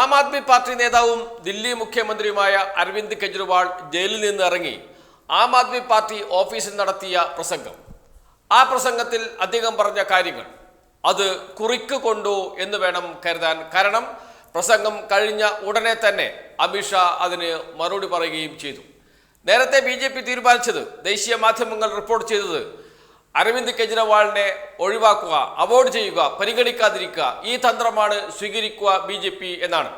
Aam Aadmi party നേതാവും ദില്ലി മുഖ്യമന്ത്രിയുമായ അരവിന്ദ് കെജ്രിവാൾ ജയിലിൽ നിന്ന് ഇറങ്ങി ആം ആദ്മി പാർട്ടി ഓഫീസിൽ നടത്തിയ പ്രസംഗം. ആ പ്രസംഗത്തിൽ അദ്ദേഹം പറഞ്ഞ കാര്യങ്ങൾ. അത് കുറിക്ക് കൊണ്ടു എന്ന് വേണം കരുതാൻ. കാരണം പ്രസംഗം കഴിഞ്ഞ ഉടനെ തന്നെ അമിത്ഷാ അതിന് മറുപടി പറയുകയും ചെയ്തു. നേരത്തെ ബി ജെ പി തീരുമാനിച്ചത് ദേശീയ മാധ്യമങ്ങൾ റിപ്പോർട്ട് ചെയ്തത് അരവിന്ദ് കെജ്രിവാളിനെ ഒഴിവാക്കുക അവോയ്ഡ് ചെയ്യുക പരിഗണിക്കാതിരിക്കുക ഈ തന്ത്രമാണ് സ്വീകരിക്കുക ബി ജെ പി എന്നാണ്.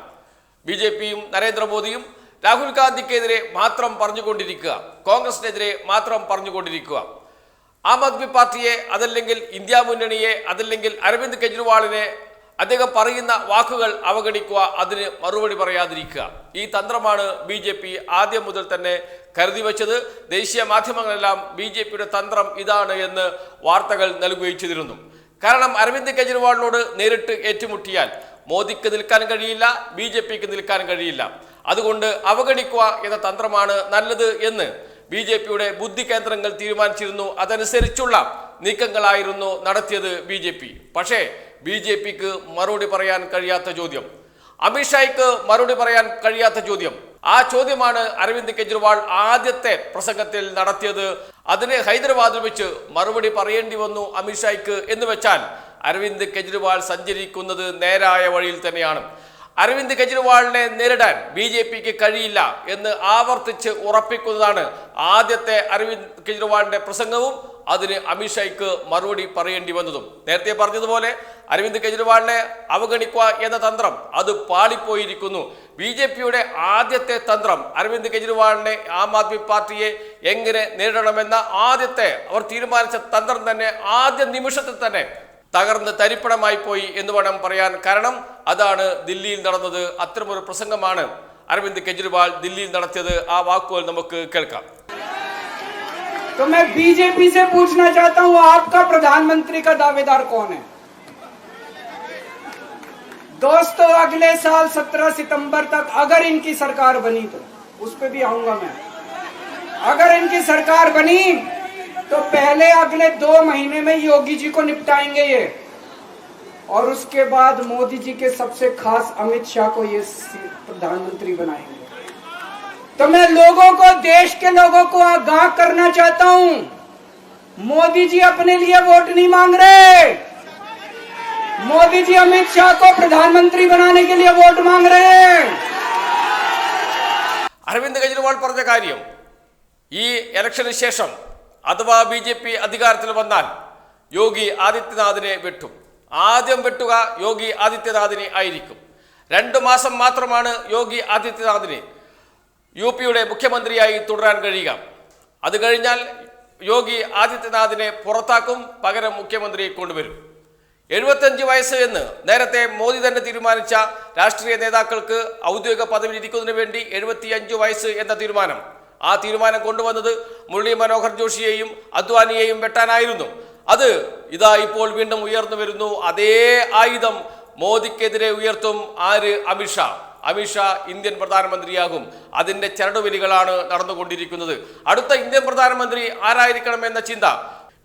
ബി ജെ പിയും നരേന്ദ്രമോദിയും രാഹുൽ ഗാന്ധിക്കെതിരെ മാത്രം പറഞ്ഞുകൊണ്ടിരിക്കുക കോൺഗ്രസിനെതിരെ മാത്രം പറഞ്ഞുകൊണ്ടിരിക്കുക. ആം ആദ്മി പാർട്ടിയെ അതല്ലെങ്കിൽ ഇന്ത്യ മുന്നണിയെ അതല്ലെങ്കിൽ അരവിന്ദ് കെജ്രിവാളിനെ അദ്ദേഹം പറയുന്ന വാക്കുകൾ അവഗണിക്കുക അതിന് മറുപടി പറയാതിരിക്കുക. ഈ തന്ത്രമാണ് ബി ജെ പി ആദ്യം മുതൽ തന്നെ കരുതി വച്ചത്. ദേശീയ മാധ്യമങ്ങളെല്ലാം ബി ജെ പിയുടെ തന്ത്രം ഇതാണ് എന്ന് വാർത്തകൾ നൽകുകയും ചെയ്തിരുന്നു. കാരണം അരവിന്ദ് കെജ്രിവാളിനോട് നേരിട്ട് ഏറ്റുമുട്ടിയാൽ മോദിക്ക് നിൽക്കാൻ കഴിയില്ല ബി ജെ പിക്ക് നിൽക്കാൻ കഴിയില്ല. അതുകൊണ്ട് അവഗണിക്കുക എന്ന തന്ത്രമാണ് നല്ലത് എന്ന് ബി ജെ പിയുടെ ബുദ്ധി കേന്ദ്രങ്ങൾ തീരുമാനിച്ചിരുന്നു. അതനുസരിച്ചുള്ള നീക്കങ്ങളായിരുന്നു നടത്തിയത് ബി ജെ പി. പക്ഷേ ബി ജെ പിക്ക് മറുപടി പറയാൻ കഴിയാത്ത ചോദ്യം. അമിത്ഷായ്ക്ക് മറുപടി പറയാൻ കഴിയാത്ത ചോദ്യം. ആ ചോദ്യമാണ് അരവിന്ദ് കെജ്രിവാൾ ആദ്യത്തെ പ്രസംഗത്തിൽ നടത്തിയത്. അതിന് ഹൈദരാബാദിൽ വെച്ച് മറുപടി പറയേണ്ടി വന്നു അമിത്ഷായ്ക്ക് എന്ന് വെച്ചാൽ അരവിന്ദ് കെജ്രിവാൾ സഞ്ചരിക്കുന്നത് നേരായ വഴിയിൽ തന്നെയാണ്. അരവിന്ദ് കെജ്രിവാളിനെ നേരിടാൻ ബി ജെ പിക്ക് കഴിയില്ല എന്ന് ആവർത്തിച്ച് ഉറപ്പിക്കുന്നതാണ് ആദ്യത്തെ അരവിന്ദ് കെജ്രിവാളിന്റെ പ്രസംഗവും അതിന് അമിത്ഷായ്ക്ക് മറുപടി പറയേണ്ടി വന്നതും. നേരത്തെ പറഞ്ഞതുപോലെ അരവിന്ദ് കെജ്രിവാളിനെ അവഗണിക്കുക എന്ന തന്ത്രം അത് പാളിപ്പോയിരിക്കുന്നു. ബി ജെ പിയുടെ ആദ്യത്തെ തന്ത്രം അരവിന്ദ് കെജ്രിവാളിനെ ആം ആദ്മി പാർട്ടിയെ എങ്ങനെ നേരിടണമെന്ന ആദ്യത്തെ അവർ തീരുമാനിച്ച തന്ത്രം തന്നെ ആദ്യ നിമിഷത്തിൽ തന്നെ തകർന്ന് തരിപ്പണമായി പോയി എന്ന് വേണം പറയാൻ. കാരണം അതാണ് ദില്ലിയിൽ നടന്നത്. അത്തരമൊരു പ്രസംഗമാണ് അരവിന്ദ് കെജ്രിവാൾ ദില്ലിയിൽ നടത്തിയത്. ആ വാക്കുകൾ നമുക്ക് കേൾക്കാം. तो मैं बीजेपी से पूछना चाहता हूँ, आपका प्रधानमंत्री का दावेदार कौन है? दोस्तों, अगले साल 17 सितंबर तक अगर इनकी सरकार बनी तो उस पर भी आऊँगा मैं। अगर इनकी सरकार बनी तो पहले अगले दो महीने में योगी जी को निपटाएँगे ये। और उसके बाद मोदी जी के सबसे खास अमित शाह को ये प्रधानमंत्री बनाएँगे। तो मैं लोगों को देश के लोगों को आगाह करना चाहता हूं मोदी जी अपने लिए वोट नहीं मांग रहे मोदी जी अमित शाह को प्रधानमंत्री बनाने के लिए वोट मांग रहे हैं അരവിന്ദ് കെജ്രിവാൾ പറഞ്ഞ കാര്യം ഈ ഇലക്ഷന് ശേഷം അഥവാ ബി ജെ പി അധികാരത്തിൽ വന്നാൽ യോഗി ആദിത്യനാഥിനെ വെട്ടും ആദ്യം വെട്ടുക യോഗി ആദിത്യനാഥിനെ ആയിരിക്കും രണ്ടു മാസം മാത്രമാണ് യോഗി ആദിത്യനാഥിന് യു പിയുടെ മുഖ്യമന്ത്രിയായി തുടരാൻ കഴിയുക. അത് കഴിഞ്ഞാൽ യോഗി ആദിത്യനാഥിനെ പുറത്താക്കും പകരം മുഖ്യമന്ത്രിയെ കൊണ്ടുവരും. എഴുപത്തഞ്ച് വയസ്സ് എന്ന് നേരത്തെ മോദി തന്നെ തീരുമാനിച്ച രാഷ്ട്രീയ നേതാക്കൾക്ക് ഔദ്യോഗിക പദവി ഇരിക്കുന്നതിന് വേണ്ടി എഴുപത്തിയഞ്ച് വയസ്സ് എന്ന തീരുമാനം. ആ തീരുമാനം കൊണ്ടുവന്നത് മുരളി മനോഹർ ജോഷിയെയും അദ്വാനിയെയും വെട്ടാനായിരുന്നു. അത് ഇതാ ഇപ്പോൾ വീണ്ടും ഉയർന്നു വരുന്നു. അതേ ആയുധം മോദിക്കെതിരെ ഉയർത്തും ആര്? അമിത്ഷാ. അമിത്ഷാ ഇന്ത്യൻ പ്രധാനമന്ത്രിയാകും. അതിന്റെ ചരടുവലികളാണ് നടന്നുകൊണ്ടിരിക്കുന്നത്. അടുത്ത ഇന്ത്യൻ പ്രധാനമന്ത്രി ആരായിരിക്കണം എന്ന ചിന്ത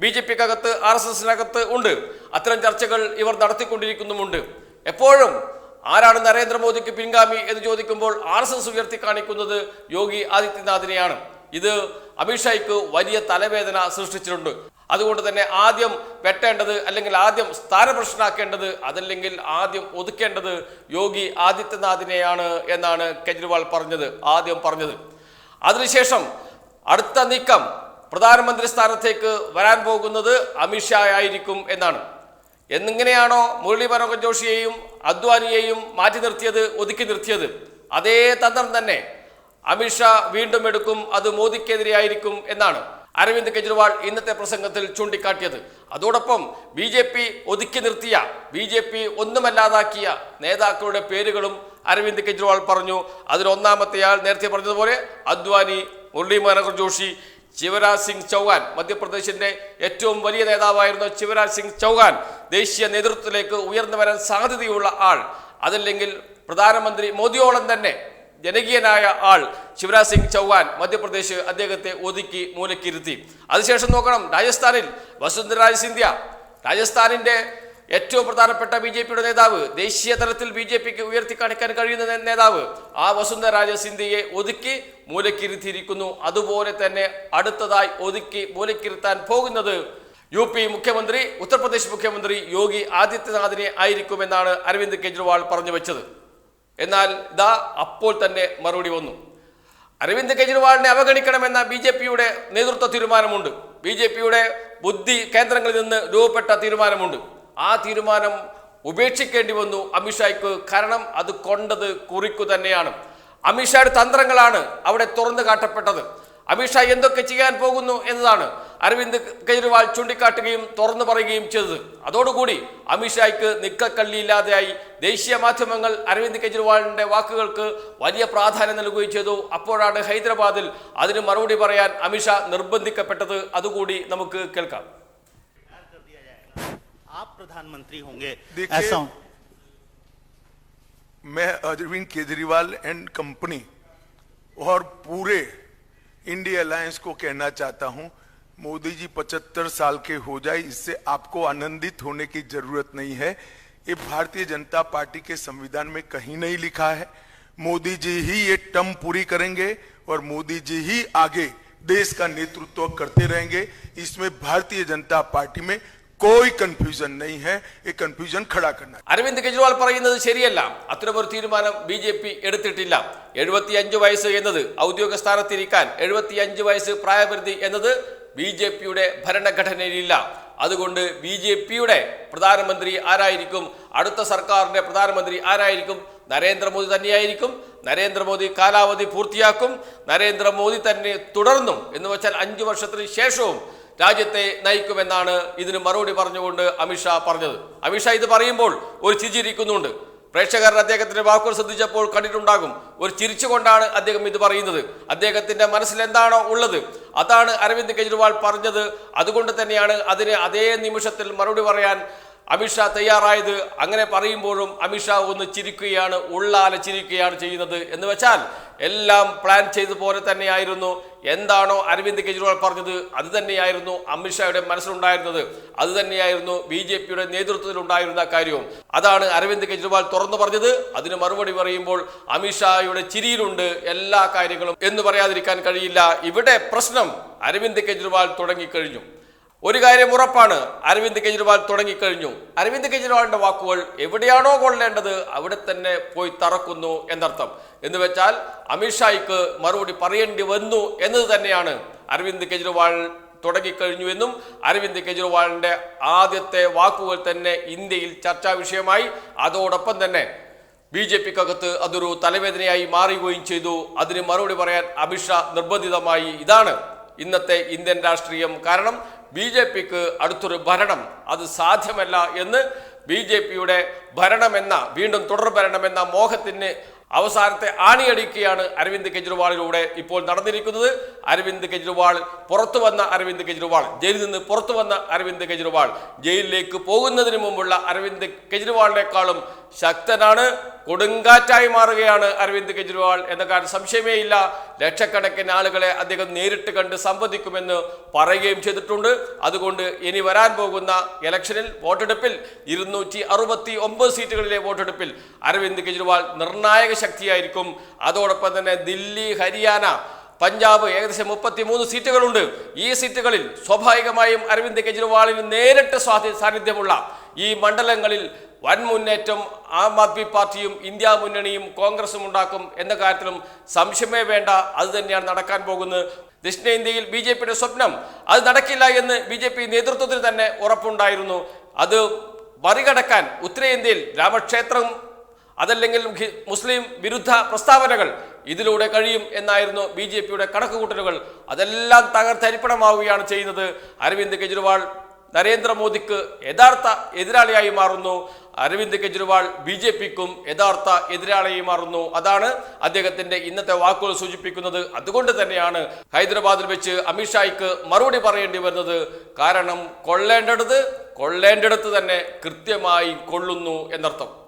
ബി ജെ പിക്കകത്ത് ആർ എസ് എസിനകത്ത് ഉണ്ട്. അത്തരം ചർച്ചകൾ ഇവർ നടത്തിക്കൊണ്ടിരിക്കുന്നുമുണ്ട്. എപ്പോഴും ആരാണ് നരേന്ദ്രമോദിക്ക് പിൻഗാമി എന്ന് ചോദിക്കുമ്പോൾ ആർ എസ് എസ് ഉയർത്തി കാണിക്കുന്നത് യോഗി ആദിത്യനാഥിനെയാണ്. ഇത് അമിത്ഷായ്ക്ക് വലിയ തലവേദന സൃഷ്ടിച്ചിട്ടുണ്ട്. അതുകൊണ്ട് തന്നെ ആദ്യം വെട്ടേണ്ടത് അല്ലെങ്കിൽ ആദ്യം സ്ഥാനപ്രശ്നമാക്കേണ്ടത് അതല്ലെങ്കിൽ ആദ്യം ഒതുക്കേണ്ടത് യോഗി ആദിത്യനാഥിനെയാണ് എന്നാണ് കെജ്രിവാൾ പറഞ്ഞത് ആദ്യം പറഞ്ഞത്. അതിനുശേഷം അടുത്ത നീക്കം പ്രധാനമന്ത്രി സ്ഥാനത്തേക്ക് വരാൻ പോകുന്നത് അമിത്ഷാ ആയിരിക്കും എന്നാണ്. എന്നിങ്ങനെയാണോ മുരളി മനോഹർ ജോഷിയെയും അദ്വാനിയെയും മാറ്റി നിർത്തിയത് ഒതുക്കി നിർത്തിയത്? അതേ തന്ത്രം തന്നെ അമിത്ഷാ വീണ്ടും എടുക്കും അത് മോദിക്കെതിരെയായിരിക്കും എന്നാണ്. അരവിന്ദ് കെജ്രിവാൾ ഇന്നത്തെ പ്രസംഗത്തിൽ ചൂണ്ടിക്കാട്ടിയത്. അതോടൊപ്പം ബി ജെ പി ഒതുക്കി നിർത്തിയ ബി ജെ പി ഒന്നുമല്ലാതാക്കിയ നേതാക്കളുടെ പേരുകളും അരവിന്ദ് കെജ്രിവാൾ പറഞ്ഞു. അതിലൊന്നാമത്തെയാൾ നേരത്തെ പറഞ്ഞതുപോലെ അദ്വാനി മുരളി മനോഹർ ജോഷി ശിവരാജ് സിംഗ് ചൗഹാൻ. മധ്യപ്രദേശിന്റെ ഏറ്റവും വലിയ നേതാവായിരുന്ന ശിവരാജ് സിംഗ് ചൗഹാൻ. ദേശീയ നേതൃത്വത്തിലേക്ക് ഉയർന്നു വരാൻ സാധ്യതയുള്ള ആൾ. അതല്ലെങ്കിൽ പ്രധാനമന്ത്രി മോദിയോളം തന്നെ ജനകീയനായ ആൾ ശിവരാജ് സിംഗ് ചൗഹാൻ മധ്യപ്രദേശ് അദ്ദേഹത്തെ ഒതുക്കി മൂലക്കിരുത്തി. അതിനുശേഷം നോക്കണം രാജസ്ഥാനിൽ വസുന്ധരാജ് സിന്ധ്യ. രാജസ്ഥാനിന്റെ ഏറ്റവും പ്രധാനപ്പെട്ട ബി ജെ പിയുടെ നേതാവ് ദേശീയ തലത്തിൽ ബി ജെ പിക്ക് ഉയർത്തി കാണിക്കാൻ കഴിയുന്ന നേതാവ് ആ വസുന്ധരാജ സിന്ധ്യയെ ഒതുക്കി മൂലക്കിരുത്തിയിരിക്കുന്നു. അതുപോലെ തന്നെ അടുത്തതായി ഒതുക്കി മൂലക്കിരുത്താൻ പോകുന്നത് യു പി മുഖ്യമന്ത്രി ഉത്തർപ്രദേശ് മുഖ്യമന്ത്രി യോഗി ആദിത്യനാഥിനെ ആയിരിക്കുമെന്നാണ് അരവിന്ദ് കെജ്രിവാൾ പറഞ്ഞു വെച്ചത്. എന്നാൽ ഇതാ അപ്പോൾ തന്നെ മറുപടി വന്നു. അരവിന്ദ് കെജ്രിവാളിനെ അവഗണിക്കണമെന്ന ബി ജെ പിയുടെ നേതൃത്വ തീരുമാനമുണ്ട്. ബി ജെ പിയുടെ ബുദ്ധി കേന്ദ്രങ്ങളിൽ നിന്ന് രൂപപ്പെട്ട തീരുമാനമുണ്ട്. ആ തീരുമാനം ഉപേക്ഷിക്കേണ്ടി വന്നു അമിത്ഷായ്ക്ക് കാരണം അത് കൊണ്ടത് കുറിക്കു തന്നെയാണ്. അമിത്ഷായുടെ തന്ത്രങ്ങളാണ് അവിടെ തുറന്നു കാട്ടപ്പെട്ടത്. അമിത്ഷാ എന്തൊക്കെ ചെയ്യാൻ പോകുന്നു എന്നതാണ് അരവിന്ദ് കെജ്രിവാൾ ചൂണ്ടിക്കാട്ടുകയും തുറന്നു പറയുകയും ചെയ്തത് അതോടുകൂടി അമിത്ഷായ്ക്ക് നിക്കക്കള്ളിയില്ലാതെയായി ദേശീയ മാധ്യമങ്ങൾ അരവിന്ദ് കെജ്രിവാളിന്റെ വാക്കുകൾക്ക് വലിയ പ്രാധാന്യം നൽകുകയും ചെയ്തു അപ്പോഴാണ് ഹൈദരാബാദിൽ അതിന് മറുപടി പറയാൻ അമിത്ഷാ നിർബന്ധിക്കപ്പെട്ടത് അതുകൂടി നമുക്ക് കേൾക്കാം कर दिया जाएगा आप प्रधानमंत्री होंगे देखिए, ऐसा मैं अरविंद केजरीवाल एंड कंपनी और पूरे इंडिया अलायंस को कहना चाहता हूँ, मोदी जी 75 साल के हो जाए, इससे आपको आनंदित होने की ज़रूरत नहीं है। ये भारतीय जनता पार्टी के संविधान में कहीं नहीं लिखा है। मोदी जी ही ये टर्म पूरी करेंगे और मोदी जी ही आगे देश का नेतृत्व करते रहेंगे। इसमें भारतीय जनता पार्टी में कोई कंफ्यूजन नहीं है ये कंफ्यूजन खड़ा करना അരവിന്ദ് കെജ്രിവാൾ പറയുന്നത് ശരിയല്ല അത്തരമൊരു തീരുമാനം ബി ജെ പി എടുത്തിട്ടില്ല എഴുപത്തിയഞ്ച് വയസ്സ് എന്നത് ഔദ്യോഗിക സ്ഥാനത്തിരിക്കാൻ എഴുപത്തിയഞ്ച് വയസ്സ് പ്രായപരിധി എന്നത് ബി ജെ പിയുടെ ഭരണഘടനയിലില്ല അതുകൊണ്ട് ബി ജെ പിയുടെ പ്രധാനമന്ത്രി ആരായിരിക്കും അടുത്ത സർക്കാരിന്റെ പ്രധാനമന്ത്രി ആരായിരിക്കും നരേന്ദ്രമോദി തന്നെയായിരിക്കും നരേന്ദ്രമോദി കാലാവധി പൂർത്തിയാക്കും നരേന്ദ്രമോദി തന്നെ തുടർന്നും എന്ന് വെച്ചാൽ അഞ്ചു വർഷത്തിന് ശേഷവും രാജ്യത്തെ നയിക്കുമെന്നാണ് ഇതിന് മറുപടി പറഞ്ഞുകൊണ്ട് അമിത്ഷാ പറഞ്ഞത്. അമിത്ഷാ ഇത് പറയുമ്പോൾ ഒരു ചിരിച്ചിരിക്കുന്നുണ്ട് പ്രേക്ഷകർ അദ്ദേഹത്തിന്റെ വാക്കുകൾ ശ്രദ്ധിച്ചപ്പോൾ കണ്ടിട്ടുണ്ടാകും. ഒരു ചിരിച്ചുകൊണ്ടാണ് അദ്ദേഹം ഇത് പറയുന്നത്. അദ്ദേഹത്തിന്റെ മനസ്സിൽ എന്താണോ ഉള്ളത്? അതാണ് അരവിന്ദ് കെജ്രിവാൾ പറഞ്ഞത്. അതുകൊണ്ട് തന്നെയാണ് അതിന് അതേ നിമിഷത്തിൽ മറുപടി പറയാൻ അമിത്ഷാ തയ്യാറായത്. അങ്ങനെ പറയുമ്പോഴും അമിത്ഷാ ഒന്ന് ചിരിക്കുകയാണ് ഉള്ളാലെ ചിരിക്കുകയാണ് ചെയ്യുന്നത് എന്ന് വെച്ചാൽ എല്ലാം പ്ലാൻ ചെയ്ത പോലെ തന്നെയായിരുന്നു. എന്താണോ അരവിന്ദ് കെജ്രിവാൾ പറഞ്ഞത് അത് തന്നെയായിരുന്നു അമിത്ഷായുടെ മനസ്സിലുണ്ടായിരുന്നത്. അത് തന്നെയായിരുന്നു ബി ജെ പിയുടെ നേതൃത്വത്തിലുണ്ടായിരുന്ന കാര്യവും അതാണ് അരവിന്ദ് കെജ്രിവാൾ തുറന്നു പറഞ്ഞത്. അതിന് മറുപടി പറയുമ്പോൾ അമിത്ഷായുടെ ചിരിയിലുണ്ട് എല്ലാ കാര്യങ്ങളും എന്ന് പറയാതിരിക്കാൻ കഴിയില്ല. ഇവിടെ പ്രശ്നം അരവിന്ദ് കെജ്രിവാൾ തുടങ്ങിക്കഴിഞ്ഞു. ഒരു കാര്യം ഉറപ്പാണ് അരവിന്ദ് കെജ്രിവാൾ തുടങ്ങിക്കഴിഞ്ഞു. അരവിന്ദ് കെജ്രിവാളിന്റെ വാക്കുകൾ എവിടെയാണോ കൊള്ളേണ്ടത് അവിടെ തന്നെ പോയി തറക്കുന്നു എന്നർത്ഥം. എന്ന് വെച്ചാൽ അമിത്ഷായ്ക്ക് മറുപടി പറയേണ്ടി വന്നു എന്നത് തന്നെയാണ് അരവിന്ദ് കെജ്രിവാൾ തുടങ്ങിക്കഴിഞ്ഞു എന്നും അരവിന്ദ് കെജ്രിവാളിന്റെ ആദ്യത്തെ വാക്കുകൾ തന്നെ ഇന്ത്യയിൽ ചർച്ചാ വിഷയമായി. അതോടൊപ്പം തന്നെ ബി ജെ പിക്കകത്ത് അതൊരു തലവേദനയായി മാറുകയും ചെയ്തു. അതിന് മറുപടി പറയാൻ അമിത്ഷാ നിർബന്ധിതമായി. ഇതാണ് ഇന്നത്തെ ഇന്ത്യൻ രാഷ്ട്രീയം. കാരണം ബി ജെ പിക്ക് അടുത്തൊരു ഭരണം. അത് സാധ്യമല്ല എന്ന് ബി ജെ പിയുടെ ഭരണമെന്ന വീണ്ടും തുടർ ഭരണമെന്ന മോഹത്തിന് അവസാനത്തെ ആണിയടിക്കുകയാണ് അരവിന്ദ് കെജ്രിവാളിലൂടെ ഇപ്പോൾ നടന്നിരിക്കുന്നത്. അരവിന്ദ് കെജ്രിവാൾ പുറത്തു വന്ന അരവിന്ദ് കെജ്രിവാൾ. ജയിലിൽ നിന്ന് പുറത്തു വന്ന അരവിന്ദ് കെജ്രിവാൾ. ജയിലിലേക്ക് പോകുന്നതിന് മുമ്പുള്ള അരവിന്ദ് കെജ്രിവാളിനേക്കാളും ശക്തനാണ്. കൊടുങ്കാറ്റായി മാറുകയാണ് അരവിന്ദ് കെജ്രിവാൾ എന്ന കാര്യം സംശയമേ ഇല്ല ലക്ഷക്കണക്കിന് ആളുകളെ അദ്ദേഹം നേരിട്ട് കണ്ട് സംവദിക്കുമെന്ന് പറയുകയും ചെയ്തിട്ടുണ്ട്. അതുകൊണ്ട് ഇനി വരാൻ പോകുന്ന ഇലക്ഷനിൽ വോട്ടെടുപ്പിൽ ഇരുന്നൂറ്റി അറുപത്തി ഒമ്പത് സീറ്റുകളിലെ വോട്ടെടുപ്പിൽ അരവിന്ദ് കെജ്രിവാൾ നിർണായക ശക്തിയായിരിക്കും. അതോടൊപ്പം തന്നെ ദില്ലി ഹരിയാന പഞ്ചാബ് ഏകദേശം മുപ്പത്തി മൂന്ന് സീറ്റുകളുണ്ട്. ഈ സീറ്റുകളിൽ സ്വാഭാവികമായും അരവിന്ദ് കെജ്രിവാളിന് നേരിട്ട് സ്വാധീ സാന്നിധ്യമുള്ള ഈ മണ്ഡലങ്ങളിൽ വൻ മുന്നേറ്റം ആം ആദ്മി പാർട്ടിയും ഇന്ത്യ മുന്നണിയും കോൺഗ്രസും ഉണ്ടാക്കും എന്ന കാര്യത്തിലും സംശയമേ വേണ്ട. അത് തന്നെയാണ് നടക്കാൻ പോകുന്നത്. ദക്ഷിണേന്ത്യയിൽ ബി ജെ പിയുടെ സ്വപ്നം അത് നടക്കില്ല എന്ന് ബി ജെ പി നേതൃത്വത്തിന് തന്നെ ഉറപ്പുണ്ടായിരുന്നു. അത് മറികടക്കാൻ ഉത്തരേന്ത്യയിൽ രാമക്ഷേത്രം അതല്ലെങ്കിൽ മുസ്ലിം വിരുദ്ധ പ്രസ്താവനകൾ ഇതിലൂടെ കഴിയും എന്നായിരുന്നു ബി ജെ പിയുടെ കണക്കുകൂട്ടലുകൾ. അതെല്ലാം തകർത്തരിപ്പണമാവുകയാണ് ചെയ്യുന്നത്. അരവിന്ദ് കെജ്രിവാൾ നരേന്ദ്രമോദിക്ക് യഥാർത്ഥ എതിരാളിയായി മാറുന്നു. അരവിന്ദ് കെജ്രിവാൾ ബി ജെ പിക്കും യഥാർത്ഥ എതിരാളിയായി മാറുന്നു. അതാണ് അദ്ദേഹത്തിന്റെ ഇന്നത്തെ വാക്കുകൾ സൂചിപ്പിക്കുന്നത്. അതുകൊണ്ട് തന്നെയാണ് ഹൈദരാബാദിൽ വെച്ച് അമിത്ഷായ്ക്ക് മറുപടി പറയേണ്ടി വരുന്നത്. കാരണം കൊള്ളേണ്ടടുത്ത് കൊള്ളേണ്ടടുത്ത് തന്നെ കൃത്യമായി കൊള്ളുന്നു എന്നർത്ഥം.